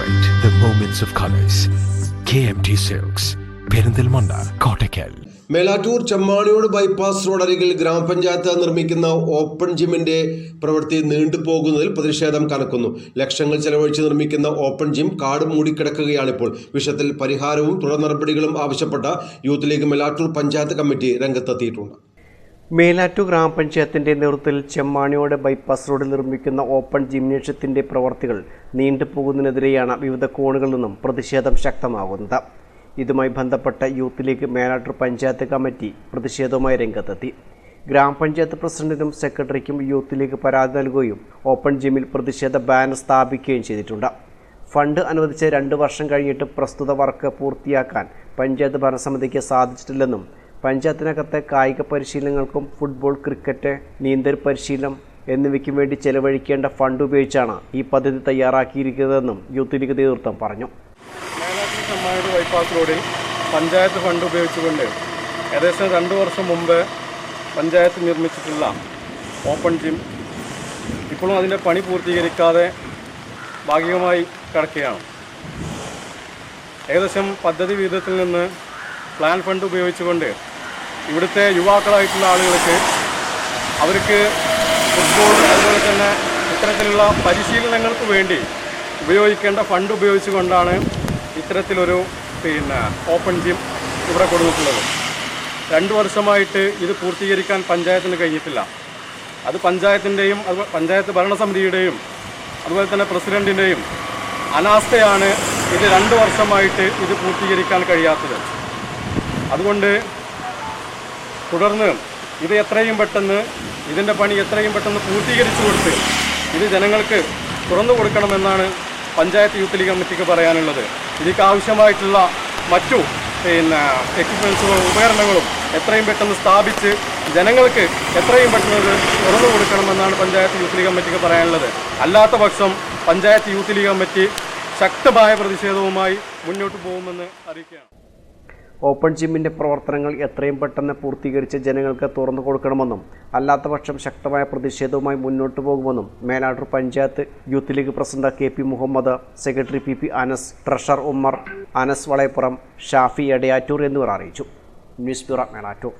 Celebrate the moments of colors. KMT Silks, Perinthalmanna Kottakkal Melattur Chemmaniyode bypass റോഡരികിൽ ഗ്രാമപഞ്ചായത്ത് നിർമ്മിക്കുന്ന open ജിമ്മിന്റെ പ്രവൃത്തി നീണ്ടുപോകുന്നതിൽ പ്രതിഷേധം കനക്കുന്നു. ലക്ഷങ്ങൾ ചെലവഴിച്ച് നിർമ്മിക്കുന്ന ഓപ്പൺ ജിം കാട് മൂടിക്കിടക്കുകയാണിപ്പോൾ. വിഷയത്തിൽ പരിഹാരവും തുടർ നടപടികളും ആവശ്യപ്പെട്ട Youth League Melattur panchayat committee രംഗത്തെത്തിയിട്ടുണ്ട്. മേലാറ്റു ഗ്രാമപഞ്ചായത്തിന്റെ നേതൃത്വത്തിൽ ചെമ്മാണിയോട് ബൈപ്പാസ് റോഡിൽ നിർമ്മിക്കുന്ന ഓപ്പൺ ജിംനേഷ്യത്തിന്റെ പ്രവർത്തികൾ നീണ്ടുപോകുന്നതിനെതിരെയാണ് വിവിധ കോണുകളിൽ നിന്നും പ്രതിഷേധം ശക്തമാകുന്നത്. ഇതുമായി ബന്ധപ്പെട്ട Youth League Melattur panchayat committee പ്രതിഷേധവുമായി രംഗത്തെത്തി. ഗ്രാമപഞ്ചായത്ത് പ്രസിഡന്റിനും സെക്രട്ടറിക്കും യൂത്ത് ലീഗ് പരാതി നൽകുകയും ഓപ്പൺ ജിമ്മിൽ പ്രതിഷേധ ബാനർ സ്ഥാപിക്കുകയും ചെയ്തിട്ടുണ്ട്. ഫണ്ട് അനുവദിച്ച് രണ്ട് വർഷം കഴിഞ്ഞിട്ട് പ്രസ്തുത വർക്ക് പൂർത്തിയാക്കാൻ പഞ്ചായത്ത് ഭരണസമിതിക്ക് സാധിച്ചിട്ടില്ലെന്നും പഞ്ചായത്തിനകത്തെ കായിക പരിശീലനങ്ങൾക്കും ഫുട്ബോൾ ക്രിക്കറ്റ് നീന്തൽ പരിശീലനം എന്നിവയ്ക്കും വേണ്ടി ചെലവഴിക്കേണ്ട ഫണ്ട് ഉപയോഗിച്ചാണ് ഈ പദ്ധതി തയ്യാറാക്കിയിരിക്കുന്നതെന്നും യൂത്ത് ലീഗ് നേതൃത്വം പറഞ്ഞു. ബൈപ്പാസ് റോഡിൽ പഞ്ചായത്ത് ഫണ്ട് ഉപയോഗിച്ചുകൊണ്ട് ഏകദേശം രണ്ട് വർഷം മുമ്പ് പഞ്ചായത്ത് നിർമ്മിച്ചിട്ടുള്ള ഓപ്പൺ ജിം ഇപ്പോഴും അതിന്റെ പണി പൂർത്തീകരിക്കാതെ ഭാഗികമായി കിടക്കുകയാണ്. ഏകദേശം പദ്ധതി വിഹിതത്തിൽ നിന്ന് പ്ലാൻ ഫണ്ട് ഉപയോഗിച്ചുകൊണ്ട് ഇവിടുത്തെ യുവാക്കളായിട്ടുള്ള ആളുകൾക്ക് അവർക്ക് ഫുട്ബോൾ അതുപോലെ തന്നെ ഇത്തരത്തിലുള്ള പരിശീലനങ്ങൾക്ക് വേണ്ടി ഉപയോഗിക്കേണ്ട ഫണ്ട് ഉപയോഗിച്ചുകൊണ്ടാണ് ഇത്തരത്തിലൊരു പിന്നെ ഓപ്പൺ ജിം ഇവിടെ കൊടുത്തിട്ടുള്ളത്. രണ്ട് വർഷമായിട്ട് ഇത് പൂർത്തീകരിക്കാൻ പഞ്ചായത്തിന് കഴിഞ്ഞിട്ടില്ല. അത് പഞ്ചായത്തിന്റെയും അത് പഞ്ചായത്ത് ഭരണസമിതിയുടെയും അതുപോലെ തന്നെ പ്രസിഡന്റിന്റെയും അനാസ്ഥയാണ് ഇത് രണ്ട് വർഷമായിട്ട് ഇത് പൂർത്തീകരിക്കാൻ കഴിയാത്തത്. അതുകൊണ്ട് തുടർന്ന് ഇത് എത്രയും പെട്ടെന്ന് ഇതിന്റെ പണി എത്രയും പെട്ടെന്ന് പൂർത്തീകരിച്ചു കൊടുത്ത് ഇത് ജനങ്ങൾക്ക് തുറന്നു കൊടുക്കണമെന്നാണ് പഞ്ചായത്ത് യൂത്ത് ലീഗ് കമ്മിറ്റിക്ക് പറയാനുള്ളത്. ഇതിക്ക് ആവശ്യമായിട്ടുള്ള മറ്റു പിന്നെ എക്യുപ്മെൻസുകളും ഉപകരണങ്ങളും എത്രയും പെട്ടെന്ന് സ്ഥാപിച്ച് ജനങ്ങൾക്ക് എത്രയും പെട്ടെന്ന് തുറന്നു കൊടുക്കണമെന്നാണ് പഞ്ചായത്ത് യൂത്ത് ലീഗ് കമ്മിറ്റിക്ക് പറയാനുള്ളത്. അല്ലാത്ത പക്ഷം പഞ്ചായത്ത് യൂത്ത് ലീഗ് കമ്മിറ്റി ശക്തമായ പ്രതിഷേധവുമായി മുന്നോട്ട് പോകുമെന്ന് അറിയിക്കുകയാണ്. ഓപ്പൺ ജിമ്മിന്റെ പ്രവർത്തനങ്ങൾ എത്രയും പെട്ടെന്ന് പൂർത്തീകരിച്ച് ജനങ്ങൾക്ക് തുറന്നു കൊടുക്കണമെന്നും അല്ലാത്തപക്ഷം ശക്തമായ പ്രതിഷേധവുമായി മുന്നോട്ടു പോകുമെന്നും Melattur panchayat Youth League president K P Muhammad secretary P P Anas treasurer Ummer Anas Valayappuram Shafi Edayattur എന്നിവർ അറിയിച്ചു. News bureau Melattur.